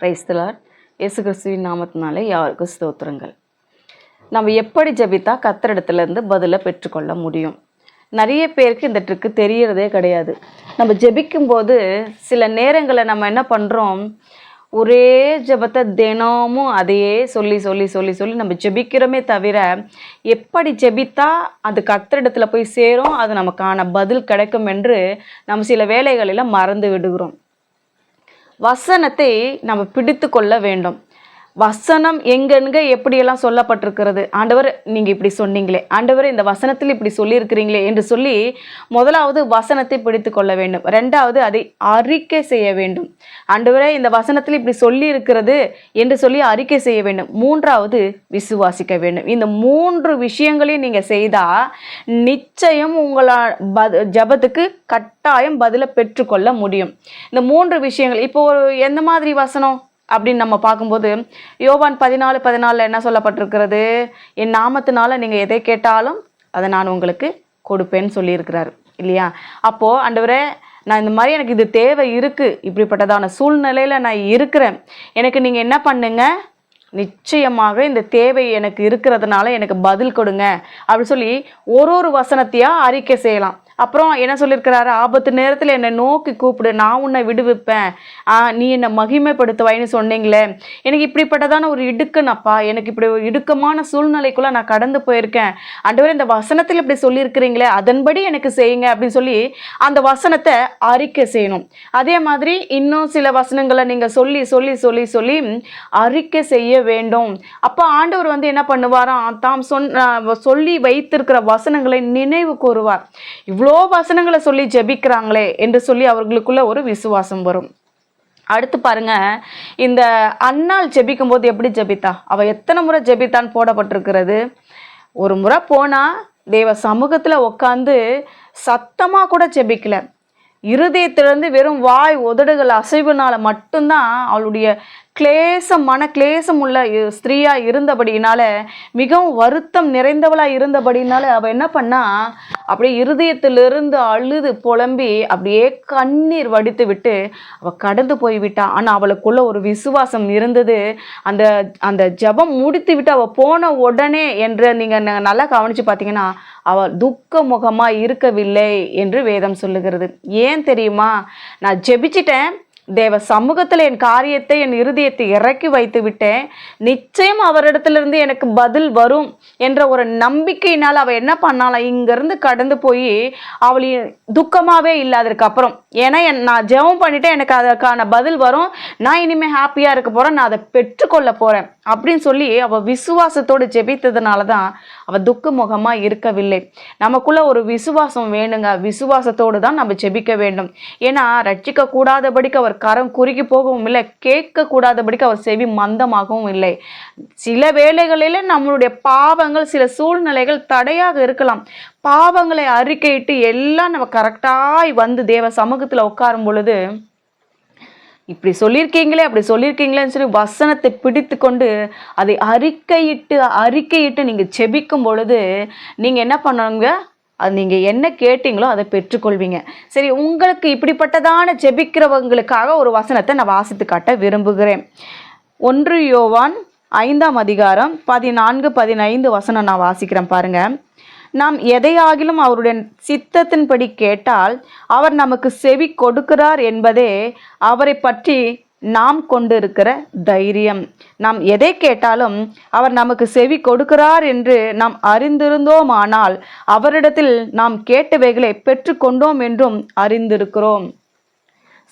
பிரைஸ்தலார் இயேசு கிறிஸ்துவின் நாமத்தினாலே யாருக்கும் ஸ்தோத்திரங்கள். நம்ம எப்படி ஜபித்தா கத்தரிடத்துலேருந்து பதிலை பெற்றுக்கொள்ள முடியும்? நிறைய பேருக்கு இந்த ட்ரிக்கு தெரியறதே கிடையாது. நம்ம ஜெபிக்கும்போது சில நேரங்களில் நம்ம என்ன பண்ணுறோம் ஒரே ஜபத்தை தினமும் அதையே சொல்லி சொல்லி சொல்லி சொல்லி நம்ம ஜெபிக்கிறோமே தவிர எப்படி ஜெபித்தா அது கத்திரிடத்தில் போய் சேரும்? அது நமக்கான பதில் கிடைக்கும் என்று நம்ம சில வேலைகளில் மறந்து விடுகிறோம். வசனத்தை நம்ம பிடித்து கொள்ள வேண்டும். வசனம் எங்கெங்க எப்படியெல்லாம் சொல்லப்பட்டிருக்கிறது? ஆண்டவர் நீங்கள் இப்படி சொன்னீங்களே. ஆண்டவர் இந்த வசனத்தில் இப்படி சொல்லியிருக்கிறீங்களே என்று சொல்லி முதலாவது வசனத்தை பிடித்து கொள்ள வேண்டும். ரெண்டாவது அதை அறிக்கை செய்ய வேண்டும். ஆண்டவரே இந்த வசனத்தில் இப்படி சொல்லி இருக்கிறது என்று சொல்லி அறிக்கை செய்ய வேண்டும். மூன்றாவது விசுவாசிக்க வேண்டும். இந்த மூன்று விஷயங்களையும் நீங்கள் செய்தால் நிச்சயம் உங்களா பத ஜபத்துக்கு கட்டாயம் பதிலை பெற்றுக்கொள்ள முடியும். இந்த மூன்று விஷயங்கள் இப்போ ஒரு எந்த மாதிரி வசனம்? அப்படின்னு நம்ம பார்க்கும்போது யோவான் பதினாலு பதினாலில் என்ன சொல்லப்பட்டிருக்கிறது? என் நாமத்தினால நீங்கள் எதை கேட்டாலும் அதை நான் உங்களுக்கு கொடுப்பேன்னு சொல்லியிருக்கிறாரு இல்லையா? அப்போது அண்டவரே நான் இந்த மாதிரி எனக்கு இது தேவை இருக்குது இப்படிப்பட்டதான சூழ்நிலையில் நான் இருக்கிறேன். எனக்கு நீங்கள் என்ன பண்ணுங்க? நிச்சயமாக இந்த தேவை எனக்கு இருக்கிறதுனால எனக்கு பதில் கொடுங்க அப்படின்னு சொல்லி ஒரு ஒரு வசனத்தையாக அறிக்கை செய்யலாம். அப்புறம் என்ன சொல்லியிருக்கிறாரு? ஆபத்து நேரத்தில் என்னை நோக்கி கூப்பிடு. நான் உன்னை விடுவிப்பேன். நீ என்னை மகிமைப்படுத்துவாயின்னு சொன்னீங்களே. எனக்கு இப்படிப்பட்டதான ஒரு இடுக்குனப்பா. எனக்கு இப்படி ஒரு இடுக்கமான சூழ்நிலைக்குள்ளே நான் கடந்து போயிருக்கேன். அண்டவர் இந்த வசனத்தில் இப்படி சொல்லியிருக்கிறீங்களே அதன்படி எனக்கு செய்யுங்க அப்படின்னு சொல்லி அந்த வசனத்தை அறிக்கை செய்யணும். அதே மாதிரி இன்னும் சில வசனங்களை நீங்கள் சொல்லி சொல்லி சொல்லி சொல்லி அறிக்கை செய்ய வேண்டும். அப்போ ஆண்டவர் வந்து என்ன பண்ணுவாராம்? தாம் சொன்ன சொல்லி வைத்திருக்கிற வசனங்களை நினைவு கூறுவார். இவ்வளோ வசனங்களை சொல்லி ஜெபிக்கிறாங்களே என்று சொல்லி அவர்களுக்குள்ள ஒரு விசுவாசம் வரும். அடுத்து பாருங்க இந்த அன்னாள் ஜெபிக்கும் போது எப்படி ஜெபித்தா? அவ எத்தனை முறை ஜெபித்தான்னு போடப்பட்டிருக்கிறது? ஒரு முறை போனா தேவ சமூகத்துல உட்காந்து சத்தமா கூட ஜெபிக்கல. இருதயத்திலிருந்து வெறும் வாய் உதடுகள் அசைவுனால மட்டும்தான் அவளுடைய கிளேசம் மன கிளேசம் உள்ள ஸ்திரீயா இருந்தபடினால மிகவும் வருத்தம் நிறைந்தவளா இருந்தபடினால அவ என்ன பண்ணா அப்படியே இருதயத்திலிருந்து அழுது புலம்பி அப்படியே கண்ணீர் வடித்து விட்டு அவள் கடந்து போய் ஆனால் அவளுக்குள்ள ஒரு விசுவாசம் இருந்தது. அந்த அந்த ஜெபம் முடித்து விட்டு அவள் போன உடனே என்று நீங்கள் நல்லா கவனித்து பார்த்தீங்கன்னா அவள் துக்க முகமாக இருக்கவில்லை என்று வேதம் சொல்லுகிறது. ஏன் தெரியுமா? நான் ஜெபிச்சிட்டேன். தேவ சமூகத்தில் என் காரியத்தை என் இருதயத்தை இறக்கி வைத்து விட்டேன். நிச்சயம் அவரிடத்திலிருந்து எனக்கு பதில் வரும் என்ற ஒரு நம்பிக்கையினால் அவள் என்ன பண்ணாலாம் இங்கேருந்து கடந்து போய் அவள் துக்கமாகவே இல்லாததுக்கப்புறம் இல்லை ஏன்னா என் நான் ஜெபம் பண்ணிட்டேன் எனக்கு அதற்கான பதில் வரும். நான் இனிமேல் ஹாப்பியாக இருக்க போகிறேன் நான் அதை பெற்றுக்கொள்ள போகிறேன் அப்படின்னு சொல்லி அவள் விசுவாசத்தோடு ஜெபித்ததுனால தான் அவள் துக்க முகமாக இருக்கவில்லை. நமக்குள்ள ஒரு விசுவாசம் வேணுங்க. விசுவாசத்தோடு தான் நம்ம ஜெபிக்க வேண்டும். ஏன்னா ரட்சிக்க கூடாதபடிக்கு அவர் கரம் குறுகி போகவும் இல்லை கேட்க கூடாதபடிக்கு அவர் செவி மந்தமாகவும் இல்லை. சில வேளைகளில் நம்மளுடைய பாவங்கள் சில சூழ்நிலைகள் தடையாக இருக்கலாம். பாவங்களை அறிக்கையிட்டு எல்லாம் நம்ம கரெக்டாக வந்து தேவ சமூகத்தில் உட்காரும் பொழுது இப்படி சொல்லியிருக்கீங்களே அப்படி சொல்லியிருக்கீங்களேன்னு சொல்லி வசனத்தை பிடித்து கொண்டு அதை அறிக்கையிட்டு அறிக்கையிட்டு நீங்கள் செபிக்கும் பொழுது நீங்கள் என்ன பண்ணுங்க அது நீங்கள் என்ன கேட்டீங்களோ அதை பெற்றுக்கொள்வீங்க. சரி உங்களுக்கு இப்படிப்பட்டதான ஜெபிக்கிறவங்களுக்காக ஒரு வசனத்தை நான் வாசித்து காட்ட விரும்புகிறேன். ஒன்று யோவான் ஐந்தாம் அதிகாரம் பதினான்கு பதினைந்து வசனம் நான் வாசிக்கிறேன் பாருங்கள் நாம் எதையாகிலும் அவருடைய சித்தத்தின்படி கேட்டால் அவர் நமக்கு செவி கொடுக்கிறார் என்பதே அவரை பற்றி நாம் கொண்டிருக்கிற தைரியம். நாம் எதை கேட்டாலும் அவர் நமக்கு செவி கொடுக்கிறார் என்று நாம் அறிந்திருந்தோமானால் அவரிடத்தில் நாம் கேட்டவைகளை பெற்றுக்கொண்டோம் என்றும் அறிந்திருக்கிறோம்.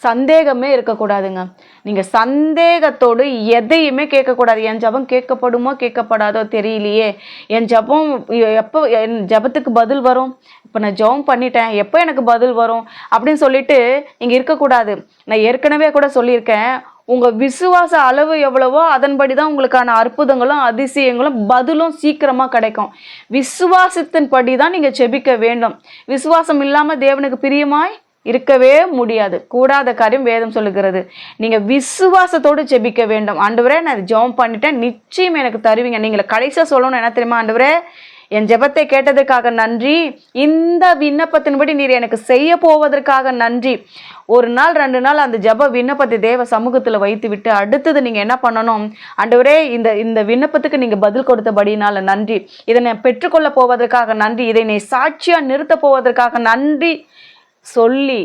சந்தேகமே இருக்கக்கூடாதுங்க. நீங்கள் சந்தேகத்தோடு எதையுமே கேட்கக்கூடாது. என் ஜெபம் கேட்கப்படுமோ கேட்கப்படாதோ தெரியலையே. என் ஜெபம் எப்போ என் ஜெபத்துக்கு பதில் வரும்? இப்போ நான் ஜெபம் பண்ணிட்டேன். எப்போ எனக்கு பதில் வரும்? அப்படின்னு சொல்லிட்டு இங்கே இருக்கக்கூடாது. நான் ஏற்கனவே கூட சொல்லியிருக்கேன். உங்கள் விசுவாச அளவு எவ்வளவோ அதன்படி தான் உங்களுக்கான அற்புதங்களும் அதிசயங்களும் பதிலும் சீக்கிரமாக கிடைக்கும். விசுவாசத்தின்படி தான் நீங்கள் செபிக்க வேண்டும். விசுவாசம் இல்லாமல் தேவனுக்கு பிரியமாய் இருக்கவே முடியாது. கூடாத காரியம் வேதம் சொல்லுகிறது. நீங்கள் விசுவாசத்தோடு ஜெபிக்க வேண்டும். ஆண்டவரே நான் ஜெபம் பண்ணிட்டேன். நிச்சயம் எனக்கு தருவீங்க. நீங்கள் கடைசியாக சொல்லணும் என்ன தெரியுமா ஆண்டவரே? என் ஜெபத்தை கேட்டதற்காக நன்றி. இந்த விண்ணப்பத்தின்படி நீர் எனக்கு செய்ய போவதற்காக நன்றி. ஒரு நாள் ரெண்டு நாள் அந்த ஜெப விண்ணப்பத்தை தேவ சமூகத்தில் வைத்து விட்டு அடுத்தது நீங்கள் என்ன பண்ணணும்? அண்டவரே இந்த இந்த விண்ணப்பத்துக்கு நீங்கள் பதில் கொடுத்தபடினால நன்றி. இதை நான் பெற்றுக்கொள்ள போவதற்காக நன்றி. இதை நீ சாட்சியாக நிறுத்த போவதற்காக நன்றி. சொல்லி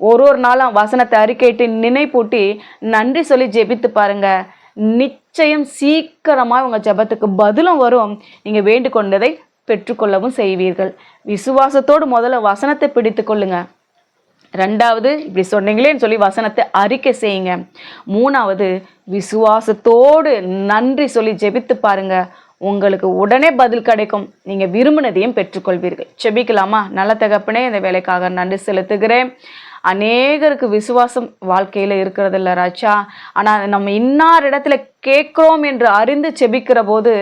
ஒரு ஒரு நாளும் வசனத்தை அறிக்கையிட்டு நினைப்பூட்டி நன்றி சொல்லி ஜெபித்து பாருங்க. நிச்சயம் சீக்கிரமாக உங்கள் ஜெபத்துக்கு பதிலும் வரும். நீங்கள் வேண்டிக்கொண்டதை பெற்றுக்கொள்ளவும் செய்வீர்கள். விசுவாசத்தோடு முதல்ல வசனத்தை பிடித்து கொள்ளுங்க. ரெண்டாவது இப்படி சொன்னீங்களேன்னு சொல்லி வசனத்தை அறிக்கை செய்யுங்க. மூணாவது விசுவாசத்தோடு நன்றி சொல்லி ஜெபித்து பாருங்கள் உங்களுக்கு உடனே பதில் கிடைக்கும். நீங்கள் விரும்பினதையும் பெற்றுக்கொள்வீர்கள். செபிக்கலாமா? நல்ல தகப்பனே இந்த வேலைக்காக நன்றி செலுத்துகிறேன். அநேகருக்கு விசுவாசம் வாழ்க்கையில இருக்கிறதில்ல ராஜா. ஆனால் நம்ம இன்னார் இடத்துல கேட்குறோம் என்று அறிந்து செபிக்கிற போது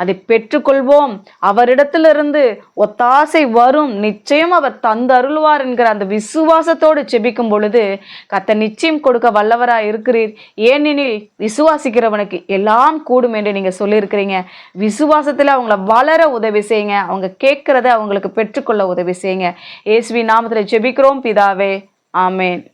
அதை பெற்றுக்கொள்வோம். அவரிடத்திலிருந்து ஒத்தாசை வரும். நிச்சயம் அவர் தந்தருள்வார் என்கிற அந்த விசுவாசத்தோடு செபிக்கும் பொழுது கத்த நிச்சயம் கொடுக்க வல்லவராக இருக்கிறீர். ஏனெனில் விசுவாசிக்கிறவனுக்கு எல்லாம் கூடும் என்று நீங்கள் சொல்லியிருக்கிறீங்க. விசுவாசத்தில் அவங்கள வளர உதவி செய்யுங்க. அவங்க கேட்குறத அவங்களுக்கு பெற்றுக்கொள்ள உதவி செய்யுங்க. இயேசுவின் நாமத்தில் ஜெபிக்கிறோம் பிதாவே. Amén.